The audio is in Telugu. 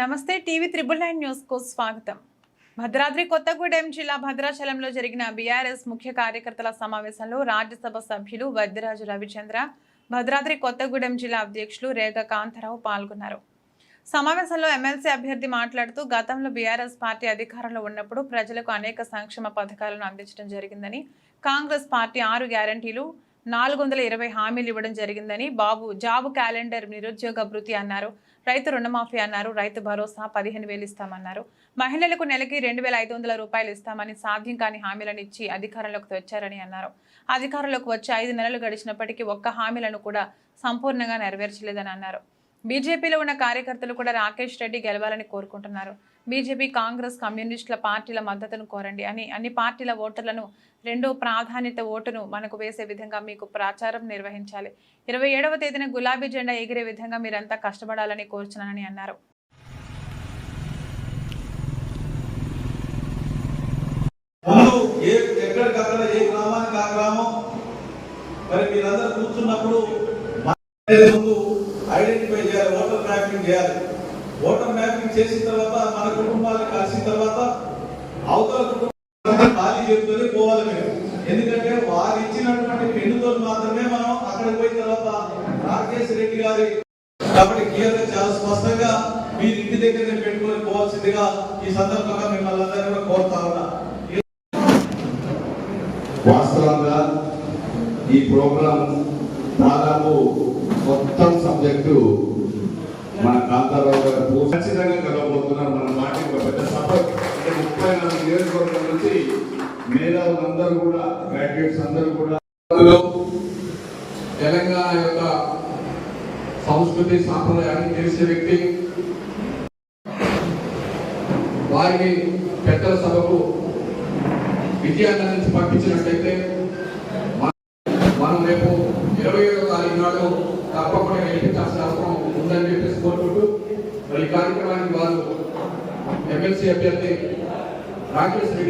నమస్తే టీవీ త్రిబుల్ నైన్ న్యూస్కు స్వాగతం. భద్రాద్రి కొత్తగూడెం జిల్లా భద్రాచలంలో జరిగిన బీఆర్ఎస్ ముఖ్య కార్యకర్తల సమావేశంలో రాజ్యసభ సభ్యులు వైద్యరాజు రవిచంద్ర భద్రాద్రి కొత్తగూడెం జిల్లా అధ్యక్షులు రేగ కాంతారావు పాల్గొన్నారు. సమావేశంలో ఎమ్మెల్సీ అభ్యర్థి మాట్లాడుతూ గతంలో బీఆర్ఎస్ పార్టీ అధికారంలో ఉన్నప్పుడు ప్రజలకు అనేక సంక్షేమ పథకాలను అందించడం జరిగిందని కాంగ్రెస్ పార్టీ ఆరు గ్యారంటీలు నాలుగు వందల ఇరవై హామీలు ఇవ్వడం జరిగిందని బాబు జాబ్ క్యాలెండర్ నిరుద్యోగ భృతి అన్నారు. రైతు రుణమాఫీ అన్నారు. రైతు భరోసా పదిహేను వేలు ఇస్తామన్నారు. మహిళలకు నెలకి రెండు వేల ఐదు వందల రూపాయలు ఇస్తామని సాధ్యం కాని హామీలను ఇచ్చి అధికారంలోకి తెచ్చారని అన్నారు. అధికారంలోకి వచ్చి ఐదు నెలలు గడిచినప్పటికీ ఒక్క హామీలను కూడా సంపూర్ణంగా నెరవేర్చలేదని అన్నారు. బీజేపీలో ఉన్న కార్యకర్తలు కూడా రాకేష్ రెడ్డి గెలవాలని కోరుకుంటున్నారు. బీజేపీ కాంగ్రెస్ కమ్యూనిస్టుల పార్టీల మద్దతును కోరండి. అని అన్ని పార్టీల ఓటర్లను రెండో ప్రాధాన్యత ఓటును మనకు వేసే విధంగా మీకు ప్రచారం నిర్వహించాలి. ఇరవై ఏడవ తేదీన గులాబీ జెండా ఎగిరే విధంగా మీరంతా కష్టపడాలని కోరుచున్నానని అన్నారు. మరి మీరందరూ కూర్చున్నప్పుడు ఐడెంటిఫై చేయాలి ఓటర్ మ్యాపింగ్ చేయాలి. ఓటర్ మ్యాపింగ్ చేసిన తర్వాత మన కుటుంబాలను కలిసిన తర్వాత అవతల కుటుంబం ఖాళీ చేస్తూనే పోవాలి మేము. ఎందుకంటే వారు ఇచ్చినటువంటి పెన్నుతో మాత్రమే మనం అక్కడికి పోయిన తర్వాత రాకేష్ రెడ్డి గారి కాబట్టి క్లియర్గా చాలా స్పష్టంగా మీరు ఇంటి దగ్గరనే పెట్టుకొని పోవాల్సిందిగా ఈ సందర్భంగా మిమ్మల్ని అందరినీ కూడా కోరుతా ఉన్నా. వాస్తవంగా ఈ ప్రోగ్రాం దాదాపు మొత్తం సబ్జెక్టు మన కాంతారావు నాలుగు మేధావులందరూ కూడా గ్రాడ్యుయేట్స్ అందరూ కూడా తెలంగాణ యొక్క సంస్కృతి సాంప్రదాయాన్ని తెలిసే వ్యక్తి వారికి పెద్దల సభకు విజయాన్ని నుంచి పంపించినట్లయితే మనం రేపు ఇరవై ఏడో తారీఖు నాడు తప్పకుండా గెలిపించాల్సిన అవసరం ఉందని చెప్పేసి కోరుకుంటూ మరి ఈ కార్యక్రమానికి వారు ఎమ్మెల్సీ అభ్యర్థి రాకేష్ రెడ్డి